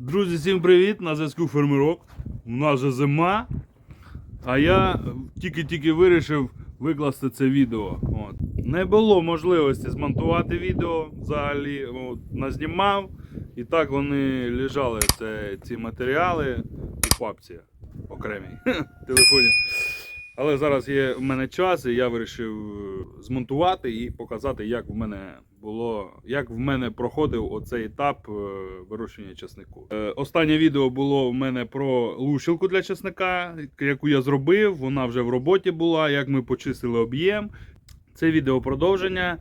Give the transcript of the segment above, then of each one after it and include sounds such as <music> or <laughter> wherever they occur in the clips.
Друзі, всім привіт! На зв'язку Фермерок. У нас вже зима. А я тільки-тільки вирішив викласти це відео. От. Не було можливості змонтувати відео взагалі. От, назнімав. І так вони лежали це, ці матеріали у папці окремій <laughs> телефоні. Але зараз є в мене час, і я вирішив е, змонтувати і показати, як в мене було, як в мене проходив оцей етап е, вирощення часнику. Е, Останнє відео було в мене про лущилку для часника, яку я зробив. Вона вже в роботі була, як ми почистили об'єм. Це відео продовження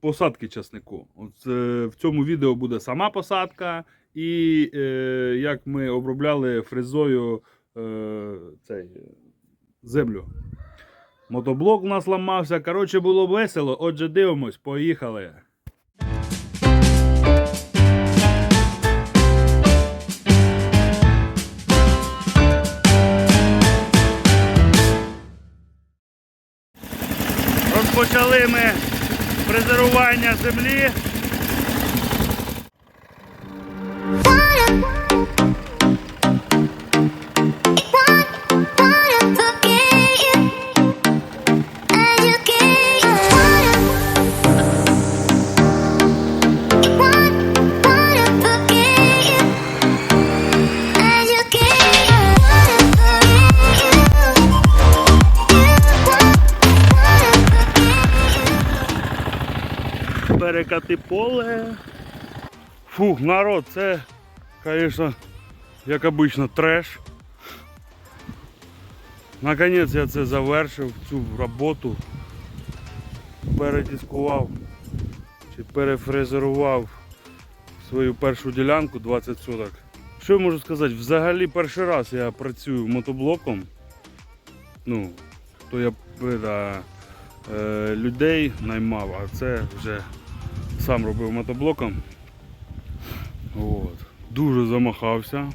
посадки часнику. От, в цьому відео буде сама посадка, і як ми обробляли фрезою цей, землю. Мотоблок у нас ламався. Коротше, було весело. Отже, дивимось, поїхали. Розпочали ми фрезерування землі. Перекати поле. Фух, народ, це, звісно, як обично, треш. Наконець я це завершив, цю роботу. Передіскував чи перефрезерував свою першу ділянку 20 соток. Що я можу сказати? Взагалі перший раз я працюю мотоблоком. Ну, то я е, людей наймав, а це вже сам робив мотоблоком. От. Дуже замахався.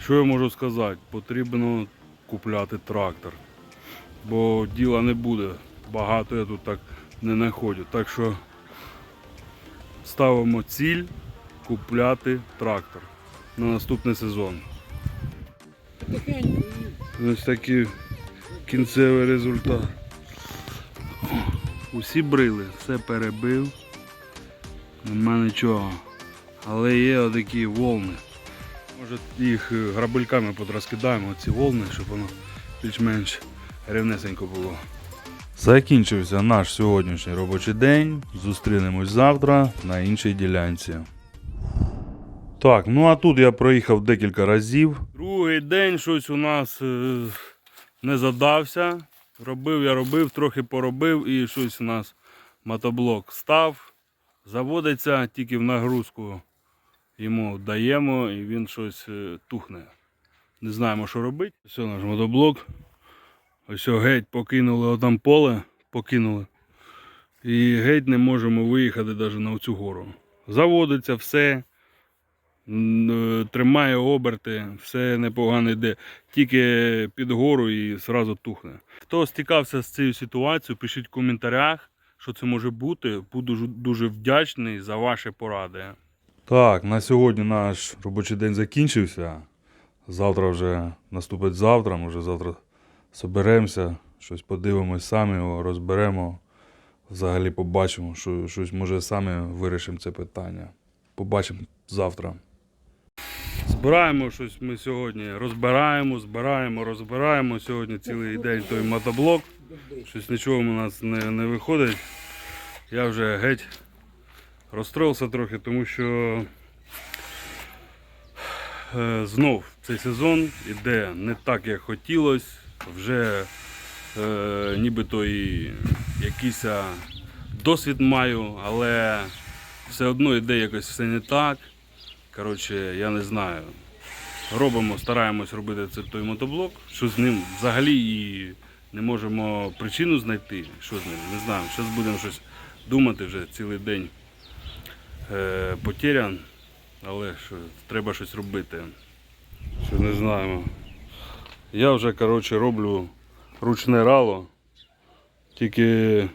Що я можу сказати? Потрібно купляти трактор. Бо діла не буде. Багато я тут так не знаходжу. Так що ставимо ціль купляти трактор на наступний сезон. Ось такий кінцевий результат. Усі брили, все перебив. Нема нічого. Але є отакі волни. Може їх е, грабельками подрозкидаємо, ці волни, щоб воно більш-менш рівнесенько було. Закінчився наш сьогоднішній робочий день. Зустрінемось завтра на іншій ділянці. Так, ну а тут я проїхав декілька разів. Другий день щось у нас е, не задався. Робив я робив, трохи поробив і щось у нас мотоблок став. Заводиться тільки в нагрузку. Йому даємо і він щось е, тухне. Не знаємо, що робити. Ось наш мотоблок. Ось геть покинули отам поле, покинули. І геть не можемо виїхати навіть на цю гору. Заводиться все, е, тримає оберти, все непогано йде. Тільки під гору і одразу тухне. Хто стикався з цією ситуацією, пишіть в коментарях, що це може бути. Буду дуже вдячний за ваші поради. Так, на сьогодні наш робочий день закінчився. Завтра вже наступить завтра, ми вже завтра соберемося, щось подивимось самі, розберемо. Взагалі побачимо, що щось може самі вирішимо це питання. Побачимо завтра. Збираємо щось ми сьогодні. Розбираємо, збираємо, розбираємо. Сьогодні цілий день той мотоблок. Щось нічого у нас не, не виходить. Я вже геть розстроївся трохи, тому що е, знов цей сезон іде не так, як хотілося. Вже е, нібито і якийсь досвід маю, але все одно йде якось все не так. Коротше, я не знаю. Робимо, стараємось робити це той мотоблок, що з ним взагалі і не можемо причину знайти, що з ним, не знаю. Зараз будемо щось думати вже цілий день е, потерян, але що, треба щось робити. Що не знаємо. Я вже коротше, роблю ручне рало, тільки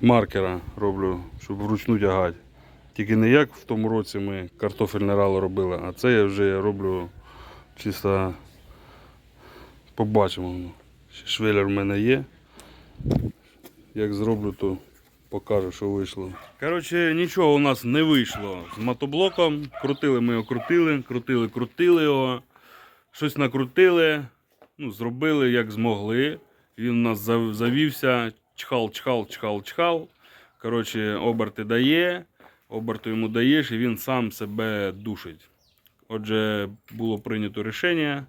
маркера роблю, щоб вручну тягати. Тільки не як в тому році ми картофельне рало робили, а це я вже роблю чисто побачимо. Швелер в мене є. Як зроблю, то покажу, що вийшло. Коротше, нічого у нас не вийшло з мотоблоком. Крутили ми його, крутили, крутили, крутили його. Щось накрутили, ну, зробили як змогли. Він у нас завівся, чхал, чхал, чхал, чхал. Коротше, оберти дає, оберти йому даєш, і він сам себе душить. Отже, було прийнято рішення.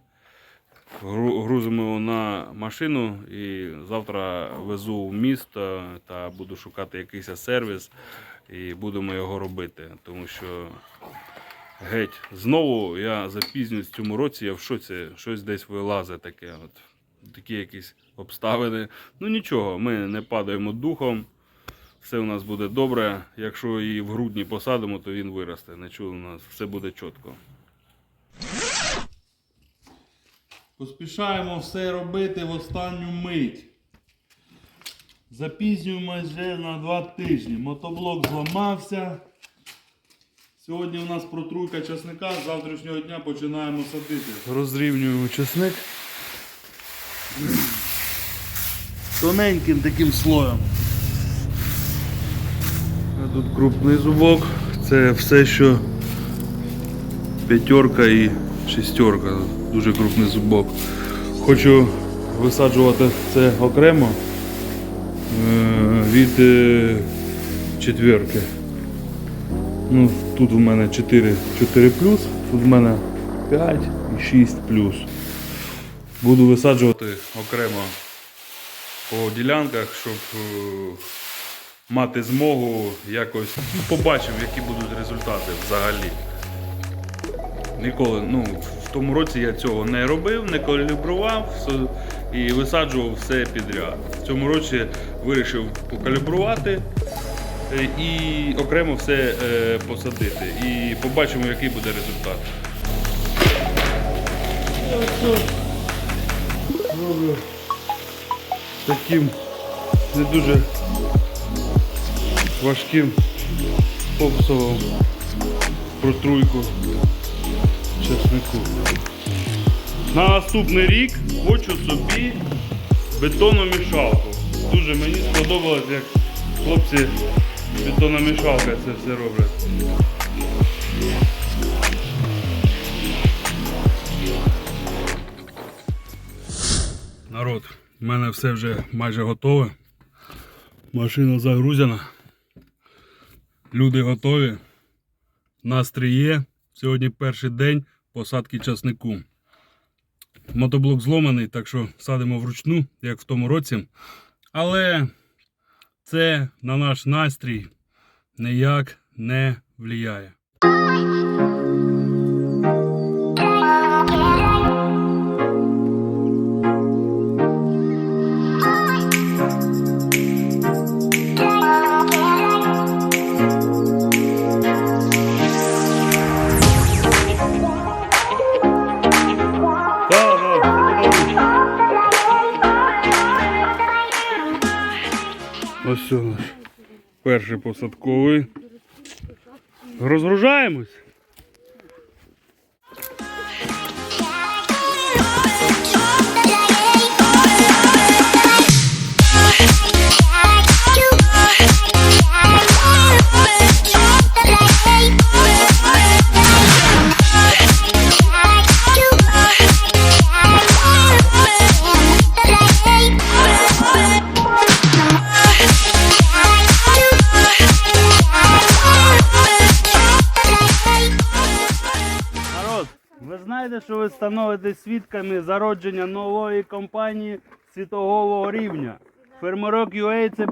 Гру- Грузимо на машину і завтра везу в місто та буду шукати якийсь сервіс і будемо його робити. Тому що геть знову я запізнююсь в цьому році, я в шоці, щось десь вилазить таке. От, такі якісь обставини. Ну нічого, ми не падаємо духом. Все у нас буде добре. Якщо її в грудні посадимо, то він виросте. Не чули у нас, все буде чітко. Поспішаємо все робити в останню мить. Запізнюємось вже на два тижні. Мотоблок зламався. Сьогодні у нас протруйка часника, з завтрашнього дня починаємо садити. Розрівнюємо часник тоненьким таким слоєм. Тут крупний зубок. Це все, що п'ятерка і шестерка. Дуже крупний зубок. Хочу висаджувати це окремо е, від е, четверки. Ну, тут у мене 4, 4 плюс, тут в мене 5 і 6 плюс. Буду висаджувати окремо по ділянках, щоб е, мати змогу якось ну, побачимо, які будуть результати взагалі. Ніколи, ну, в тому році я цього не робив, не калібрував і висаджував все підряд. В цьому році вирішив покалібрувати е, і окремо все е, посадити. І побачимо, який буде результат. Роблю таким не дуже важким попсовим протруйку чеснику. На наступний рік хочу собі бетономішалку. Дуже мені сподобалось, як хлопці бетономішалка це все роблять. Народ, в мене все вже майже готове. Машина загрузена. Люди готові. Настрій є. Сьогодні перший день посадки часнику. Мотоблок зломаний, так що садимо вручну, як в тому році. Але це на наш настрій ніяк не впливає. Це наш перший посадковий. Розгружаємось. Становите свідками зародження нової компанії світового рівня. Фермерок UA це,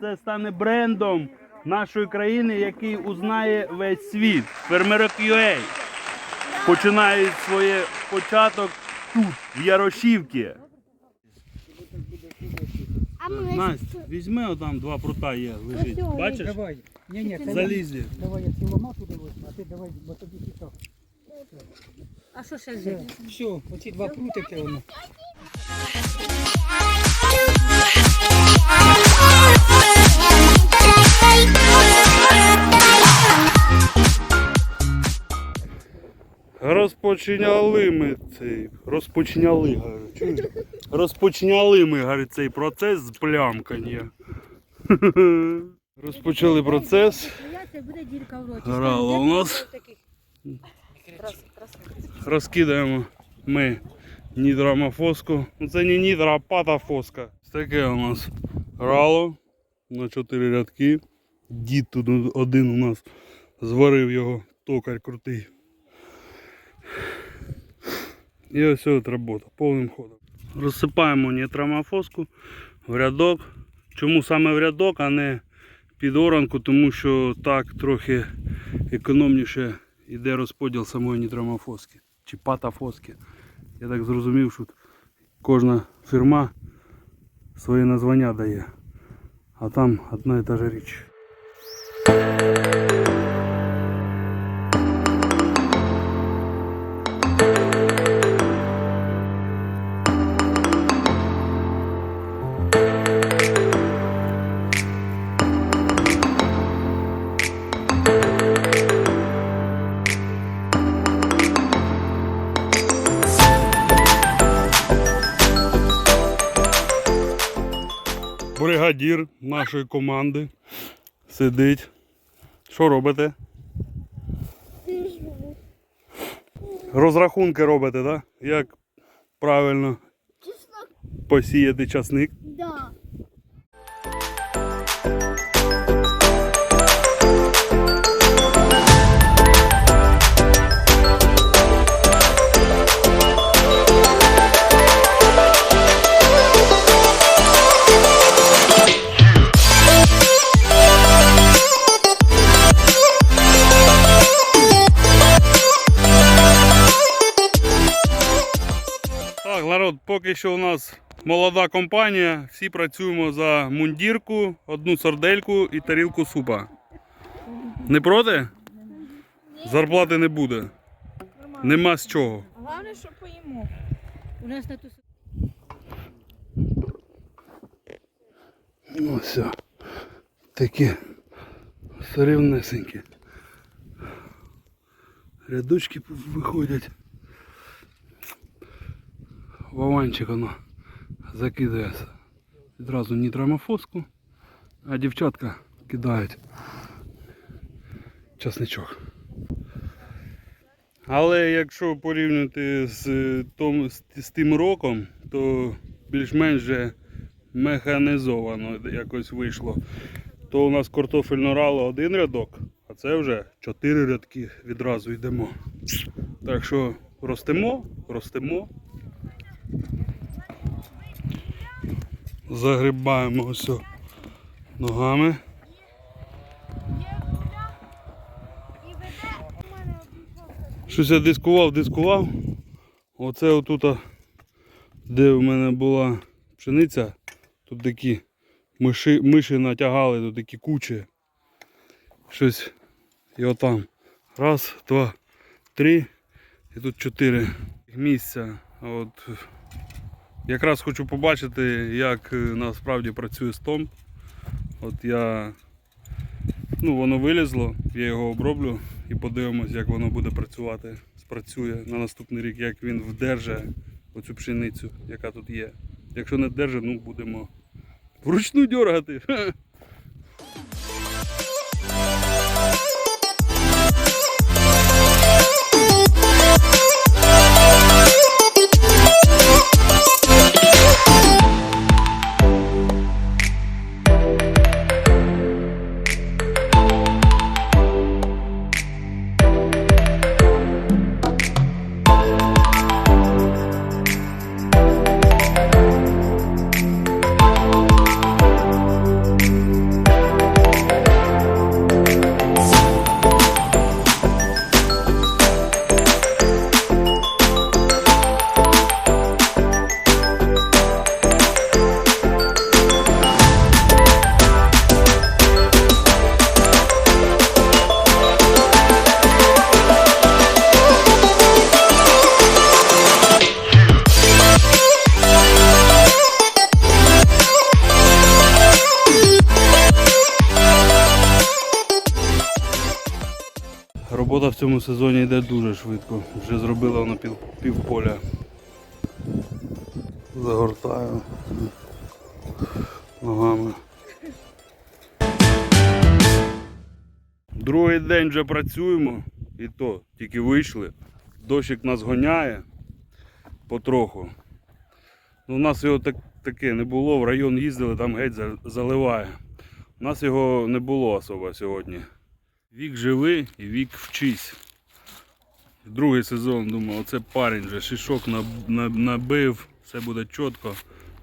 це стане брендом нашої країни, який узнає весь світ. Фермерок UA починає своє початок тут, в Ярошівці. Настя, візьми отам два прута є, лежить. Бачиш? Давай. Ні, ні, Залізли. Давай я дивись, а ти давай, бо тобі піток. А що ще жити? Все, оці два прутики нас. Розпочиняли ми цей. Розпочняли, говорю. Розпочняли ми, говорю, цей процес з плямкання. <laughs> Розпочали процес. Буде у нас. Розкидаємо ми нідромофоску. Це не нідра, а патафоска. Ось Таке у нас грало на чотири рядки. Дід тут один у нас зварив його токар крутий. І ось от робота повним ходом. Розсипаємо нітромофоску в рядок. Чому саме в рядок, а не під оранку, тому що так трохи економніше йде розподіл самої нітромофоски чи патафоски. Я так зрозумів, що кожна фірма своє названня дає, а там одна і та ж річ. Бригадір нашої команди сидить. Що робите? Розрахунки робите, так? Да? Як правильно посіяти часник. Да. Поки що у нас молода компанія. Всі працюємо за мундірку, одну сардельку і тарілку супа. Не проти? Зарплати не буде. Нема з чого. Головне, що поїмо. У нас на ту Ось. о. Такі сорівнесенькі. Рядочки виходять. Вованчик воно закидається відразу нітромофоску, а дівчатка кидають часничок. Але якщо порівняти з, том, з тим роком, то більш-менш механізовано якось вийшло. То у нас картофельно рало один рядок, а це вже чотири рядки відразу йдемо. Так що ростемо, ростемо. Загрібаємо ось ногами. Щось я дискував, дискував. Оце отут, де в мене була пшениця, тут такі миші, миші натягали, тут такі кучі. Щось. І отам. Раз, два, три. І тут чотири місця. От. Якраз хочу побачити, як е, насправді працює стомп. От я. Ну, воно вилізло, я його оброблю і подивимось, як воно буде працювати. Спрацює на наступний рік, як він вдерже оцю пшеницю, яка тут є. Якщо не держи, ну будемо вручну дергати. <laughs> Робота в цьому сезоні йде дуже швидко. Вже зробила воно пів, пів поля. Загортаю ногами. Другий день вже працюємо, і то тільки вийшли. Дощик нас гоняє потроху. Ну, у нас його так, таке не було, в район їздили, там геть заливає. У нас його не було особо сьогодні. Вік живи і вік вчись. Другий сезон, думаю, оце парень вже шишок наб- наб- набив, все буде чітко.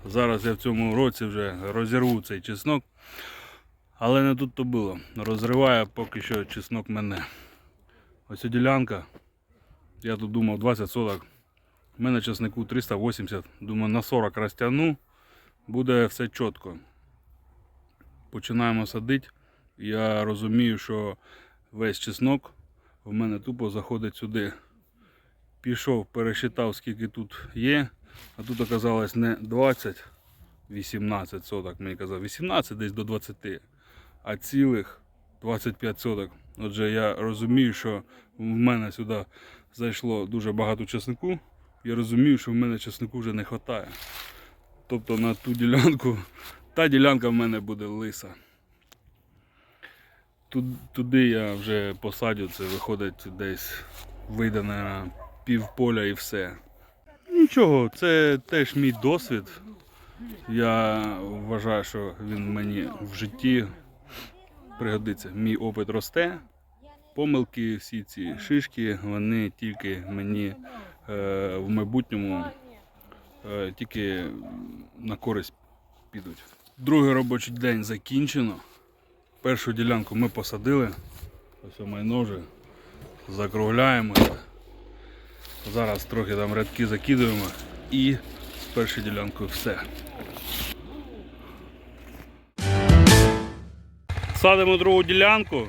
Зараз я в цьому році вже розірву цей чеснок. Але не тут то було. Розриває поки що чеснок мене. Ось ця ділянка. Я тут думав 20 соток. У мене чеснику 380. Думаю, на 40 розтягну. Буде все чітко. Починаємо садити. Я розумію, що весь чеснок в мене тупо заходить сюди. Пішов, пересчитав, скільки тут є. А тут оказалось не 20, 18 соток, мені казав, 18 десь до 20, а цілих 25 соток. Отже, я розумію, що в мене сюди зайшло дуже багато чеснику. Я розумію, що в мене чеснику вже не вистачає. Тобто на ту ділянку, та ділянка в мене буде лиса. Ту- Туди я вже посадю, це виходить десь вийде на півполя і все. Нічого, це теж мій досвід. Я вважаю, що він мені в житті пригодиться. Мій опит росте. Помилки, всі ці шишки, вони тільки мені е, в майбутньому е, тільки на користь підуть. Другий робочий день закінчено. Першу ділянку ми посадили. Ось майно вже закругляємося. Зараз трохи там рядки закидуємо і з першої ділянкою все. Садимо другу ділянку.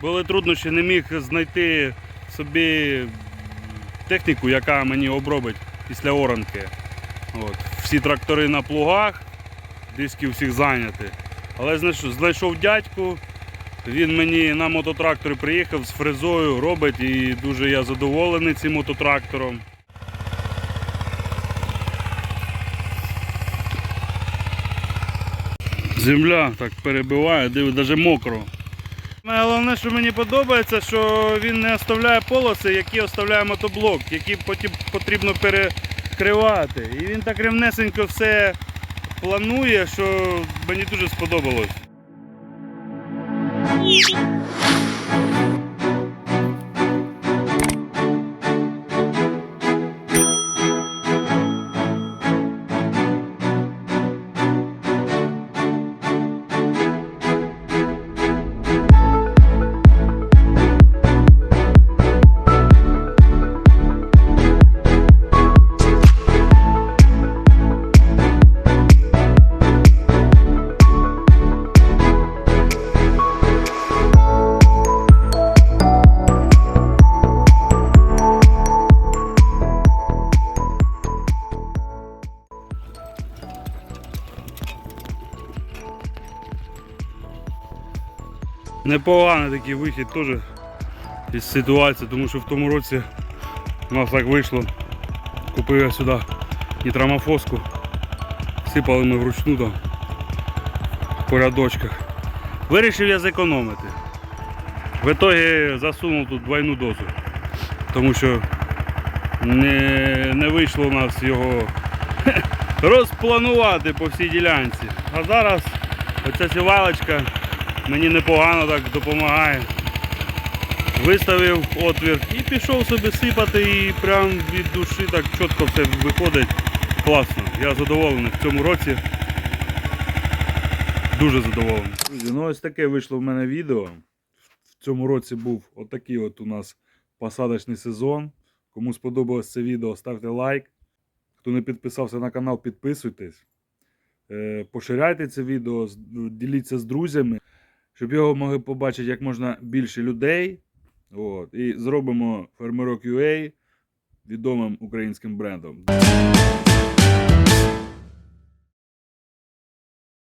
Були труднощі, не міг знайти собі техніку, яка мені обробить після оранки. От. Всі трактори на плугах, диски всіх зайняті. Але знайшов, дядьку, він мені на мототракторі приїхав з фрезою, робить і дуже я задоволений цим мототрактором. Земля так перебиває, диви, навіть мокро. Головне, що мені подобається, що він не оставляє полоси, які оставляє мотоблок, які потім потрібно перекривати. І він так рівнесенько все планує, що мені дуже сподобалось. Непоганий такий вихід теж із ситуації, тому що в тому році у нас так вийшло. Купив я сюди нітрамофоску, сипали ми вручну там по рядочках. Вирішив я зекономити. В итогі засунув тут двойну дозу, тому що не, не вийшло у нас його <laughs> розпланувати по всій ділянці. А зараз оця сівалочка мені непогано так допомагає. Виставив отвір і пішов собі сипати і прям від душі так чітко все виходить. Класно. Я задоволений в цьому році. Дуже задоволений. Ну ось таке вийшло в мене відео. В цьому році був отакий от у нас посадочний сезон. Кому сподобалось це відео, ставте лайк. Хто не підписався на канал, підписуйтесь. Е, Поширяйте це відео, діліться з друзями, щоб його могли побачити як можна більше людей. От. І зробимо Фермерок UA відомим українським брендом.